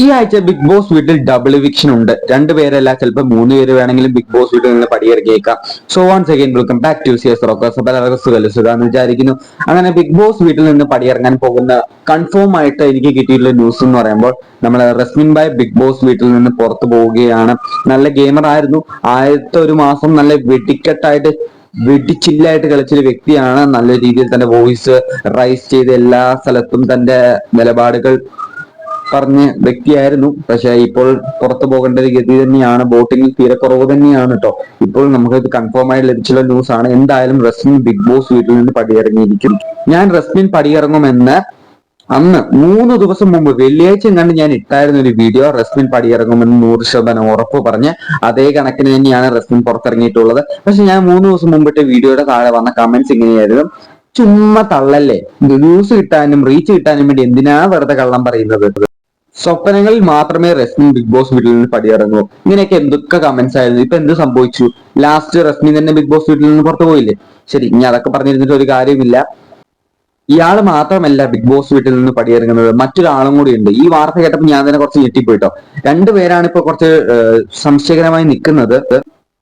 ഈ ആഴ്ച Bigg Boss വീട്ടിൽ ഡബിൾ വിക്ഷൻ ഉണ്ട്. രണ്ടുപേരല്ല ചിലപ്പോൾ മൂന്ന് പേര് വേണമെങ്കിലും ബിഗ് ബോസ് വീട്ടിൽ നിന്ന് പടിയിറക്കിയേക്കാം. So once again welcome back to C S rockers അപ്പൊ എല്ലാവർക്കും സുഖാന്ന് വിചാരിക്കുന്നു. അങ്ങനെ ബിഗ് ബോസ് വീട്ടിൽ നിന്ന് പടിയിറങ്ങാൻ പോകുന്ന കൺഫേം ആയിട്ട് എനിക്ക് കിട്ടിയിട്ടുള്ള ന്യൂസ് എന്ന് പറയുമ്പോൾ നമ്മൾ റസ്മിൻ ബായ് ബിഗ് ബോസ് വീട്ടിൽ നിന്ന് പുറത്തു പോവുകയാണ്. നല്ല ഗെയിമർ ആയിരുന്നു. ആദ്യത്തെ ഒരു മാസം നല്ല വെടിക്കെട്ടായിട്ട് വെടിച്ചില്ലായിട്ട് കളിച്ചൊരു വ്യക്തിയാണ്. നല്ല രീതിയിൽ തന്റെ വോയിസ് റൈസ് ചെയ്ത് എല്ലാ സ്ഥലത്തും തന്റെ നിലപാടുകൾ പറഞ്ഞ വ്യക്തിയായിരുന്നു. പക്ഷെ ഇപ്പോൾ പുറത്തു പോകേണ്ട ഒരു ഗതി തന്നെയാണ്. ബോട്ടിംഗിൽ തീരെ കുറവ് തന്നെയാണ് കേട്ടോ ഇപ്പോൾ നമുക്ക് ഇത് കൺഫേം ആയി ലഭിച്ചുള്ള ന്യൂസ് ആണ്. എന്തായാലും റസ്മിൻ ബിഗ് ബോസ് വീട്ടിൽ നിന്ന് പടിയിറങ്ങിയിരിക്കും ഞാൻ റസ്മിൻ പടിയിറങ്ങുമെന്ന് അന്ന് മൂന്ന് ദിവസം മുമ്പ് വെള്ളിയാഴ്ച കണ്ട് ഞാൻ ഇട്ടായിരുന്ന ഒരു വീഡിയോ റസ്മിൻ പടിയിറങ്ങുമെന്ന് നൂറ് ശതമാനം ഉറപ്പ് പറഞ്ഞ് അതേ കണക്കിന് തന്നെയാണ് റസ്മിൻ പുറത്തിറങ്ങിയിട്ടുള്ളത്. പക്ഷെ ഞാൻ മൂന്ന് ദിവസം മുമ്പിട്ട് വീഡിയോയുടെ താഴെ വന്ന കമന്റ്സ് ഇങ്ങനെയായിരുന്നു. ചുമ്മാ തള്ളല്ലേ? ന്യൂസ് കിട്ടാനും റീച്ച് കിട്ടാനും വേണ്ടി എന്തിനാ വെറുതെ കള്ളം പറയുന്നത്? സ്വപ്നങ്ങളിൽ മാത്രമേ റസ്മിൻ ബിഗ് ബോസ് വീട്ടിൽ നിന്ന് പടിയിറങ്ങൂ. ഇങ്ങനെയൊക്കെ എന്തൊക്കെ കമന്റ്സ് ആയിരുന്നു. ഇപ്പൊ എന്ത് സംഭവിച്ചു? ലാസ്റ്റ് റസ്മിൻ തന്നെ ബിഗ് ബോസ് വീട്ടിൽ നിന്ന് പുറത്തു പോയില്ലേ? ശരി ഇനി അതൊക്കെ പറഞ്ഞിരുന്നിട്ട് ഒരു കാര്യമില്ല. ഇയാൾ മാത്രമല്ല ബിഗ് ബോസ് വീട്ടിൽ നിന്ന് പടിയിറങ്ങുന്നത്. മറ്റൊരാളും കൂടി ഉണ്ട്. ഈ വാർത്ത കേട്ടപ്പോൾ ഞാൻ തന്നെ കുറച്ച് ഞെട്ടിപ്പോയിട്ടോ. രണ്ടുപേരാണ് ഇപ്പൊ കുറച്ച് സംശയകരമായി നിൽക്കുന്നത്.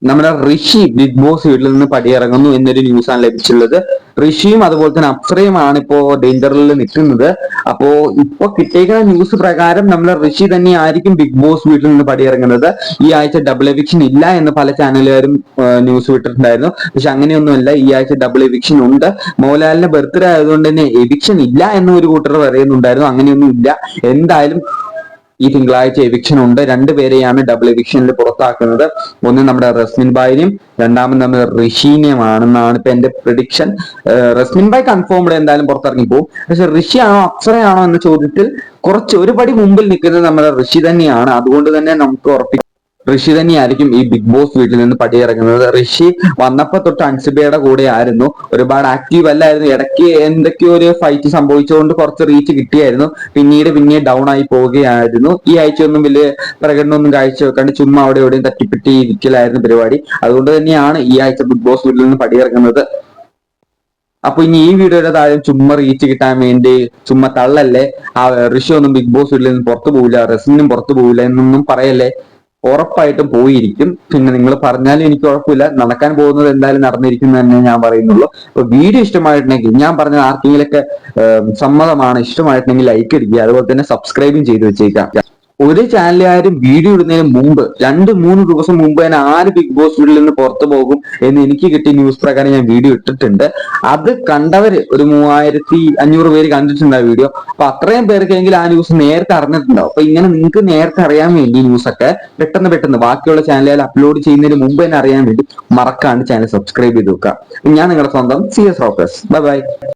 നമ്മുടെ ഋഷി ബിഗ് ബോസ് വീട്ടിൽ നിന്ന് പടിയിറങ്ങുന്നു എന്നൊരു ന്യൂസാണ് ലഭിച്ചുള്ളത് ഋഷിയും അതുപോലെ തന്നെ അപ്സരയുമാണ് ഇപ്പോ ഡേഞ്ചറിൽ നിൽക്കുന്നത്. അപ്പോ ഇപ്പൊ കിട്ടിയേക്കുന്ന ന്യൂസ് പ്രകാരം നമ്മൾ ഋഷി തന്നെ ആയിരിക്കും ബിഗ് ബോസ് വീട്ടിൽ നിന്ന് പടിയിറങ്ങുന്നത്. ഈ ആഴ്ച ഡബിൾ എവിക്ഷൻ ഇല്ല എന്ന് പല ചാനലുകാരും ന്യൂസ് വിട്ടിട്ടുണ്ടായിരുന്നു. പക്ഷെ അങ്ങനെയൊന്നുമല്ല. ഈ ആഴ്ച ഡബിൾ എവിക്ഷൻ ഉണ്ട്. മോഹൻലാലിന്റെ ബർത്ത്ഡേ ആയതുകൊണ്ട് തന്നെ എവിക്ഷൻ ഇല്ല എന്ന് ഒരു കൂട്ടർ പറയുന്നുണ്ടായിരുന്നു. അങ്ങനെയൊന്നും ഇല്ല എന്തായാലും ഈ തിങ്കളാഴ്ച എവിക്ഷൻ ഉണ്ട്. രണ്ടുപേരെയാണ് ഡബിൾ എവിക്ഷനിൽ പുറത്താക്കുന്നത്. ഒന്ന് നമ്മുടെ റസ്മിൻ ബായിനെയും രണ്ടാമത് നമ്മുടെ ഋഷീനെയുമാണെന്നാണ് ഇപ്പൊ എന്റെ പ്രഡിക്ഷൻ റസ്മിൻ ബായ് കൺഫേംഡ് എന്തായാലും പുറത്തിറങ്ങി പോകും പക്ഷെ ഋഷി ആണോ അപ്സരയാണോ എന്ന ചോദ്യത്തിൽ കുറച്ച് ഒരു പടി മുമ്പിൽ നിൽക്കുന്നത് നമ്മുടെ ഋഷി തന്നെയാണ്. അതുകൊണ്ട് തന്നെ നമുക്ക് ഉറപ്പിക്കാം. ഋഷി തന്നെയായിരിക്കും ഈ ബിഗ് ബോസ് വീട്ടിൽ നിന്ന് പടിയിറങ്ങുന്നത്. ഋഷി വന്നപ്പോ തൊട്ട് അൻസിബയുടെ കൂടെ ആയിരുന്നു. ഒരുപാട് ആക്റ്റീവ് അല്ലായിരുന്നു. ഇടയ്ക്ക് എന്തൊക്കെയോ ഒരു ഫൈറ്റ് സംഭവിച്ചുകൊണ്ട് കുറച്ച് റീച്ച് കിട്ടിയായിരുന്നു. പിന്നീട് പിന്നെ ഡൗൺ ആയി പോവുകയായിരുന്നു. ഈ ആഴ്ചയൊന്നും വലിയ പ്രകടനമൊന്നും കാഴ്ചവെക്കാണ്ട് ചുമ്മാ അവിടെ എവിടെയും തട്ടിപ്പിട്ടി ഇരിക്കലായിരുന്നു പരിപാടി. അതുകൊണ്ട് തന്നെയാണ് ഈ ആഴ്ച ബിഗ് ബോസ് വീട്ടിൽ നിന്ന് പടിയിറങ്ങുന്നത്. അപ്പൊ ഇനി ഈ വീഡിയോയുടെ താഴെ ചുമ്മാ റീച്ച് കിട്ടാൻ വേണ്ടി ചുമ്മാ തള്ളല്ലേ? ആ ഋഷി ഒന്നും ബിഗ് ബോസ് വീട്ടിൽ നിന്ന് പുറത്തു പോകില്ല റെസിനും പുറത്തു പോകില്ല എന്നൊന്നും പറയല്ലേ? ഉറപ്പായിട്ടും പോയിരിക്കും. പിന്നെ നിങ്ങൾ പറഞ്ഞാലും എനിക്ക് ഉറപ്പില്ല. നടക്കാൻ പോകുന്നത് എന്തായാലും നടന്നിരിക്കുന്നു തന്നെ ഞാൻ പറയുന്നുള്ളൂ. അപ്പൊ വീഡിയോ ഇഷ്ടമായിട്ടുണ്ടെങ്കിൽ ഞാൻ പറഞ്ഞ ആർക്കെങ്കിലൊക്കെ സമ്മതമാണ് ഇഷ്ടമായിട്ടുണ്ടെങ്കിൽ ലൈക്ക് അടിക്കുക അതുപോലെ തന്നെ സബ്സ്ക്രൈബും ചെയ്ത് വെച്ചേക്കാം ഒരു ചാനലുകാരും വീഡിയോ ഇടുന്നതിന് മുമ്പ് രണ്ട് മൂന്ന് ദിവസം മുമ്പ് തന്നെ ആര് ബിഗ് ബോസ് വീട്ടിൽ നിന്ന് പുറത്തു പോകും എന്ന് എനിക്ക് കിട്ടിയ ന്യൂസ് പ്രകാരം ഞാൻ വീഡിയോ ഇട്ടിട്ടുണ്ട്. അത് കണ്ടവര് ഒരു മൂവായിരത്തി അഞ്ഞൂറ് പേര് കണ്ടിട്ടുണ്ട് ആ വീഡിയോ അപ്പൊ അത്രയും പേർക്കെങ്കിലും ആ ന്യൂസ് നേരത്തെ അറിഞ്ഞിട്ടുണ്ടാവും. അപ്പൊ ഇങ്ങനെ നിങ്ങൾക്ക് നേരത്തെ അറിയാൻ വേണ്ടി ന്യൂസ് ഒക്കെ പെട്ടെന്ന് പെട്ടെന്ന് ബാക്കിയുള്ള ചാനലുകൾ അപ്ലോഡ് ചെയ്യുന്നതിന് മുമ്പ് തന്നെ അറിയാൻ വേണ്ടി മറക്കാണ്ട് ചാനൽ സബ്സ്ക്രൈബ് ചെയ്ത് വെക്കുക. ഞാൻ നിങ്ങളുടെ സ്വന്തം C S rockers bye bye